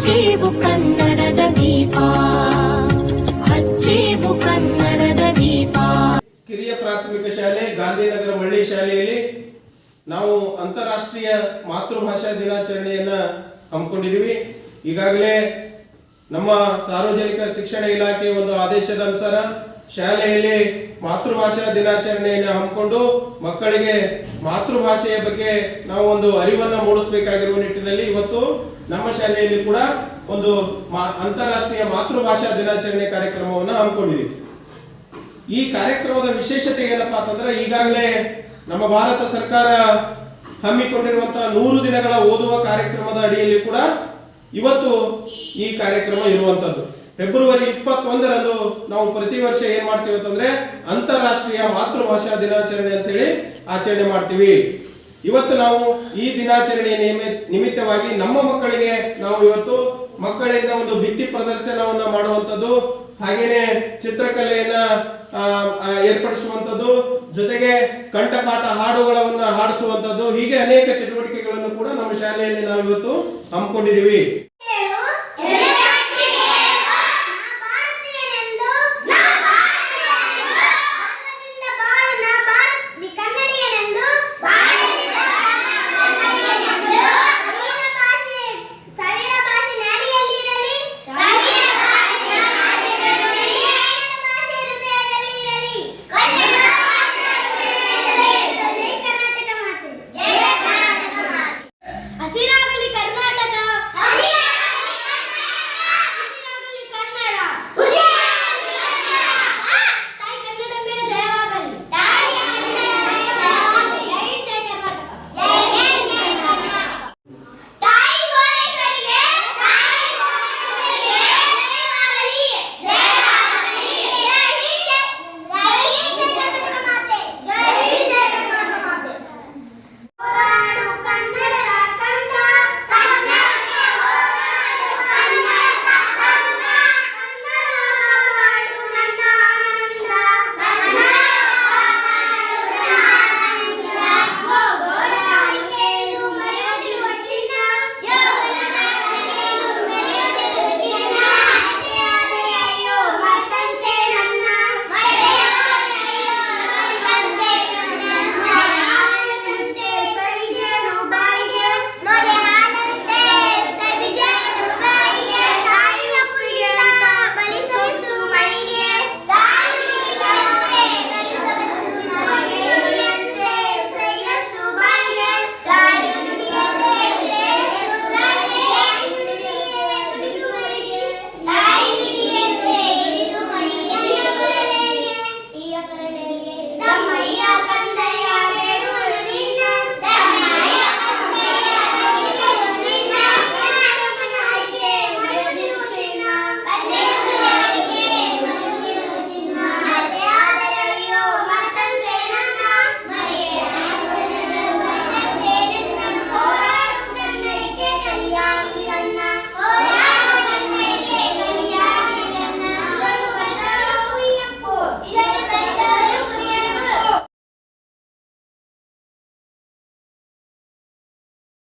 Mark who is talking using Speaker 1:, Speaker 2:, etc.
Speaker 1: ಹಚ್ಚೇವು ಕನ್ನಡದ ದೀಪ. ಹಚ್ಚೇವು ಕನ್ನಡದ ದೀಪ. ಕಿರಿಯ ಪ್ರಾಥಮಿಕ ಶಾಲೆ, ಗಾಂಧಿನಗರ ಮಳ್ಳಿ ಶಾಲೆಯಲ್ಲಿ ನಾವು ಅಂತಾರಾಷ್ಟ್ರೀಯ ಮಾತೃಭಾಷಾ ದಿನಾಚರಣೆಯನ್ನ ಹಮ್ಮಿಕೊಂಡಿದ್ದೀವಿ. ಈಗಾಗಲೇ ನಮ್ಮ ಸಾರ್ವಜನಿಕ ಶಿಕ್ಷಣ ಇಲಾಖೆ ಒಂದು ಆದೇಶದ ಅನುಸಾರ ಶಾಲೆಯಲ್ಲಿ ಮಾತೃಭಾಷಾ ದಿನಾಚರಣೆಯನ್ನು ಹಮ್ಮಿಕೊಂಡು ಮಕ್ಕಳಿಗೆ ಮಾತೃಭಾಷೆಯ ಬಗ್ಗೆ ನಾವು ಒಂದು ಅರಿವನ್ನು ಮೂಡಿಸಬೇಕಾಗಿರುವ ನಿಟ್ಟಿನಲ್ಲಿ ಇವತ್ತು ನಮ್ಮ ಶಾಲೆಯಲ್ಲಿ ಕೂಡ ಒಂದು ಅಂತಾರಾಷ್ಟ್ರೀಯ ಮಾತೃಭಾಷಾ ದಿನಾಚರಣೆ ಕಾರ್ಯಕ್ರಮವನ್ನು ಹಮ್ಮಿಕೊಂಡಿದ್ದೀವಿ. ಈ ಕಾರ್ಯಕ್ರಮದ ವಿಶೇಷತೆ ಏನಪ್ಪಾ ಅಂತಂದ್ರೆ ಈಗಾಗಲೇ ನಮ್ಮ ಭಾರತ ಸರ್ಕಾರ ಹಮ್ಮಿಕೊಂಡಿರುವಂತಹ ನೂರು ದಿನಗಳ ಓದುವ ಕಾರ್ಯಕ್ರಮದ ಅಡಿಯಲ್ಲಿ ಕೂಡ ಇವತ್ತು ಈ ಕಾರ್ಯಕ್ರಮ ಇರುವಂತದ್ದು. ಫೆಬ್ರವರಿ ಇಪ್ಪತ್ತೊಂದರಂದು ನಾವು ಪ್ರತಿ ವರ್ಷ ಏನ್ ಮಾಡ್ತೀವಿ ಅಂತಂದ್ರೆ ಅಂತಾರಾಷ್ಟ್ರೀಯ ಮಾತೃಭಾಷಾ ದಿನಾಚರಣೆ ಅಂತೇಳಿ ಆಚರಣೆ ಮಾಡ್ತೀವಿ. ಇವತ್ತು ನಾವು ಈ ದಿನಾಚರಣೆಯ ನಿಮಿತ್ತವಾಗಿ ನಮ್ಮ ಮಕ್ಕಳಿಗೆ ನಾವು ಇವತ್ತು ಮಕ್ಕಳಿಂದ ಒಂದು ಭಿತ್ತಿ ಪ್ರದರ್ಶನವನ್ನ ಮಾಡುವಂಥದ್ದು, ಹಾಗೇನೆ ಚಿತ್ರಕಲೆಯನ್ನ ಏರ್ಪಡಿಸುವಂಥದ್ದು, ಜೊತೆಗೆ ಕಂಠಪಾಠ ಹಾಡುಗಳನ್ನ ಹಾಡಿಸುವಂಥದ್ದು, ಹೀಗೆ ಅನೇಕ ಚಟುವಟಿಕೆಗಳನ್ನು ಕೂಡ ನಮ್ಮ ಶಾಲೆಯಲ್ಲಿ ನಾವು ಇವತ್ತು ಹಮ್ಮಿಕೊಂಡಿದ್ದೀವಿ.